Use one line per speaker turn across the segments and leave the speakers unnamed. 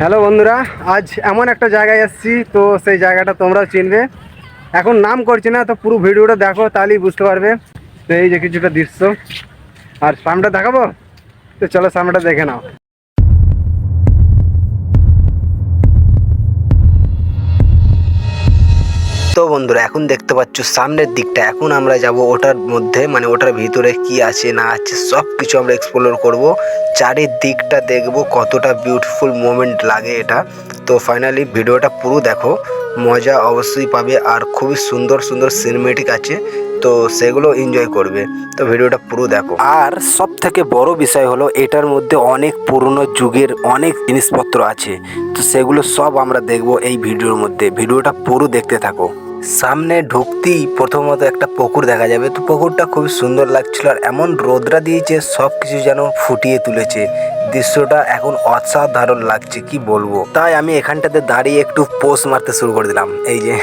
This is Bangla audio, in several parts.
হ্যালো বন্ধুরা, আজ এমন একটা জায়গায় এসেছি, তো সেই জায়গাটা তোমরাও চিনবে। এখন নাম করছি না, তো পুরো ভিডিওটা দেখো, তাহলেই বুঝতে পারবে। তো এই যে কিছুটা দৃশ্য, আর সামনেটা দেখাবো? তো চলো সামনেটা দেখে নাও। তো বন্ধুরা, এখন দেখতে পাচ্ছ সামনের দিকটা, এখন আমরা যাব ওটার মধ্যে মানে ওটার ভিতরে কি আছে, না আছে সব কিছু আমরা এক্সপ্লোর করব। চারিদিকটা দেখব কতটা বিউটিফুল মোমেন্ট লাগে এটা। তো ফাইনালি ভিডিওটা পুরো দেখো, মজা অবশ্যই পাবে আর খুবই সুন্দর সুন্দর সিনেমেটিক আছে, তো সেগুলো এনজয় করবে। তো ভিডিওটা পুরো দেখো। আর সব থেকে বড় বিষয় হলো, এটার মধ্যে অনেক পুরনো যুগের অনেক জিনিসপত্র আছে, তো সেগুলো সব আমরা দেখব এই ভিডিওর মধ্যে। ভিডিওটা পুরো দেখতে থাকো। সামনে ঢুকতেই প্রথমত একটা পুকুর দেখা যাবে। তো পুকুরটা খুব সুন্দর লাগছিল আর এমন রোদরা দিয়েছে, সব কিছু যেন ফুটিয়ে তুলেছে। দৃশ্যটা এখন অসাধারণ লাগছে, কি বলব? তাই আমি এখানটাতে দাঁড়িয়ে একটু পোস্ট মারতে শুরু করে দিলাম। এই যে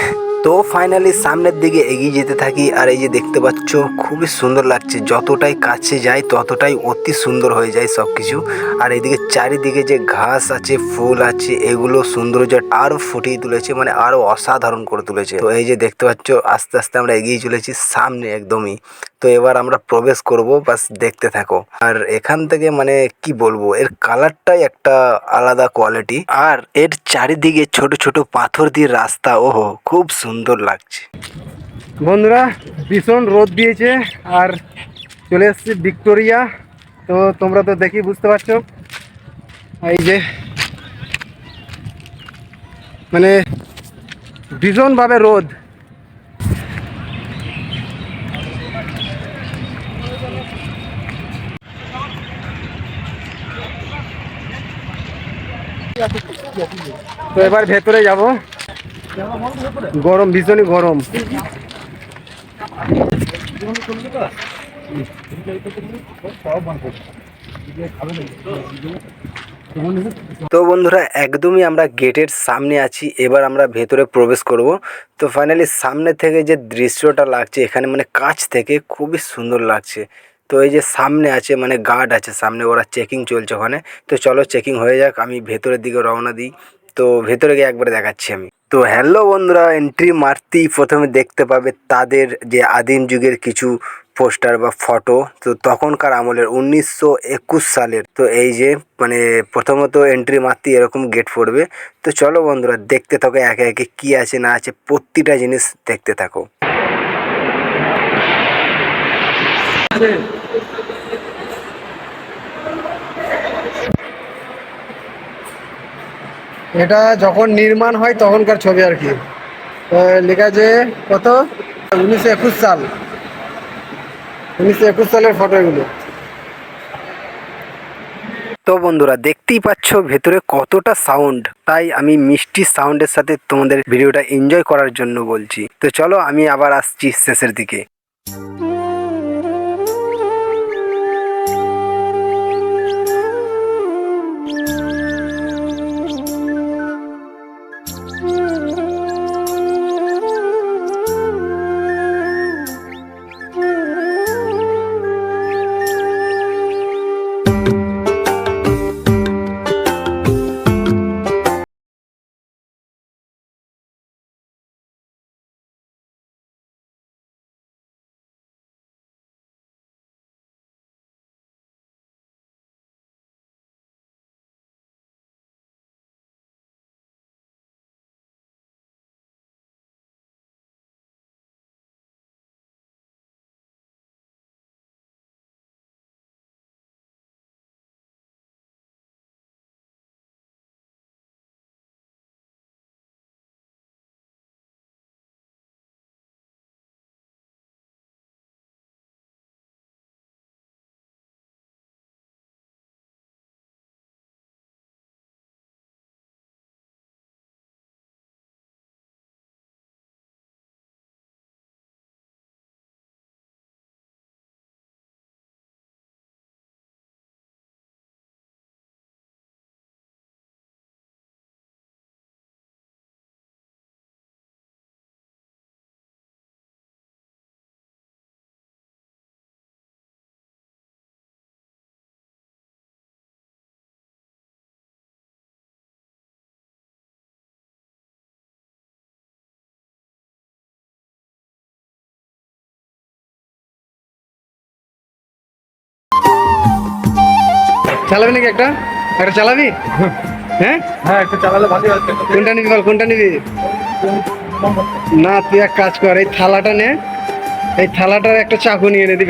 তো ফাইনালি সামনের দিকে এগিয়ে যেতে থাকি আর এই যে দেখতে পাচ্ছ, খুবই সুন্দর লাগছে। যতটাই কাছে যাই, ততটাই অতি সুন্দর হয়ে যায় সব কিছু আর এদিকে চারিদিকে যে ঘাস আছে, ফুল আছে, এগুলো সৌন্দর্য আরও ফুটিয়ে তুলেছে মানে আরও অসাধারণ করে তুলেছে। তো এই যে দেখতে পাচ্ছ, আস্তে আস্তে আমরা এগিয়ে চলেছি সামনে একদমই। তো এবার আমরা প্রবেশ করব, বাস দেখতে থাকো। আর এখান থেকে মানে কি বলব, এর কালারটাই একটা আলাদা কোয়ালিটি আর এর চারিদিকে ছোট ছোট পাথর দিয়ে রাস্তা, ওহো, খুব সুন্দর লাগছে। বন্ধুরা, ভীষণ রোদ দিয়েছে, আর চলে এসেছি ভিক্টোরিয়া। তো তোমরা তো দেখি বুঝতে পারছ। এই যে মানে ভীষণভাবে রোদ। তো এবার ভেতরে যাব। গরম, ভীষণই গরম। তো বন্ধুরা, একদমই আমরা গেটের সামনে আছি, এবার আমরা ভেতরে প্রবেশ করব। তো ফাইনালি সামনে থেকে যে দৃশ্যটা লাগছে, এখানে মানে কাছ থেকে খুবই সুন্দর লাগছে। তো এই যে সামনে আছে মানে গার্ড আছে, সামনে ওরা চেকিং চলছে ওখানে। তো চলো চেকিং হয়ে যাক, আমি ভেতরের দিকে রওনা দিই। তো ভেতরে গিয়ে একবার দেখাচ্ছি আমি। তো হ্যালো বন্ধুরা এন্ট্রি মারতেই প্রথমে দেখতে পাবে তাদের যে আদিম যুগের কিছু পোস্টার বা ফটো তো তখনকার আমলের উনিশশো একুশ সালের। তো এই যে মানে প্রথমত এন্ট্রি মারতেই এরকম গেট পড়বে। তো চলো বন্ধুরা, দেখতে থাকো, একে একে কী আছে, না আছে, প্রতিটা জিনিস দেখতে থাকো। এটা যখন নির্মাণ হয়, তখনকার ছবি আর কি। লেখা আছে কত? উনিশশো একুশ সাল। উনিশশো একুশ সালের ফটো এগুলো। তো বন্ধুরা, দেখতেই পাচ্ছ ভেতরে কতটা সাউন্ড তাই আমি মিষ্টি সাউন্ডের সাথে তোমাদের ভিডিওটা এনজয় করার জন্য বলছি। তো চলো, আমি আবার আসছি শেষের দিকে।
চালাবি নাকি একটা? একটা চালাবি? হ্যাঁ?
হ্যাঁ একটা চালালে ভালোই
কোনটা নিবি বল কোনটা নিবি? না তুই এক কাজ কর এই থালাটা নে। এই থালাটার একটা চাকু নিয়ে নে দি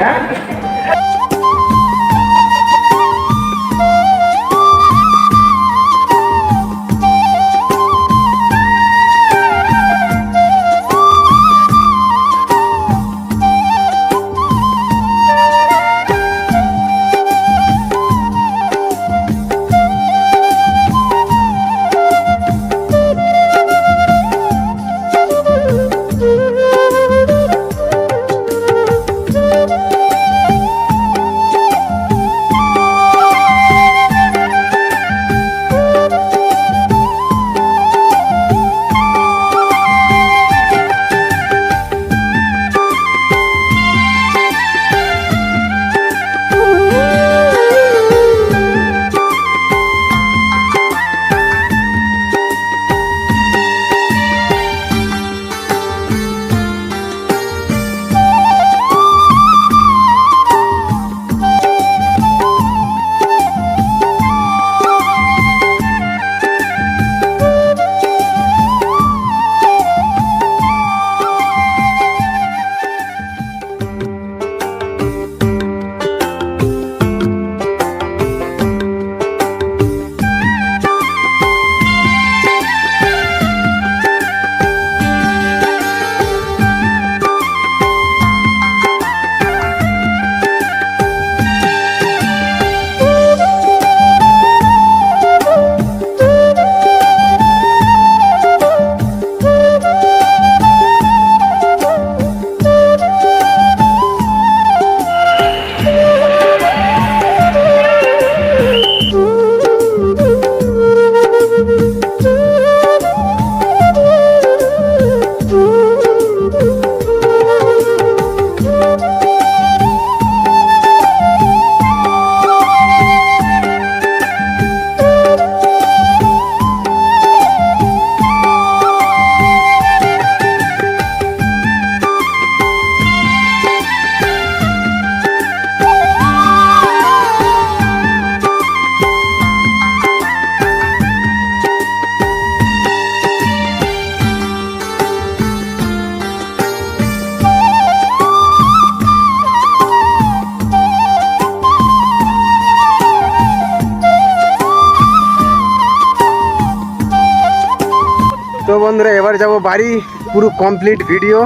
হ্যাঁ বন্ধুরা, এবার যাব বাড়ি। পুরো কমপ্লিট ভিডিও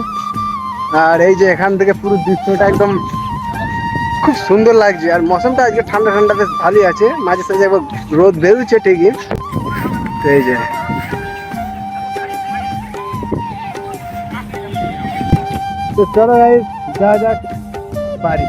আর এই যে এখান থেকে পুরো দৃশ্যটা একদম খুব সুন্দর লাগছে। আর মৌসুমটা আজকে ঠান্ডা ঠান্ডা বেশ ভালোই আছে। মাঝে সাঝে একবার রোদ বেরোচ্ছে ঠিকই। তো এই যে। তো চলো যা যাক বাড়ি।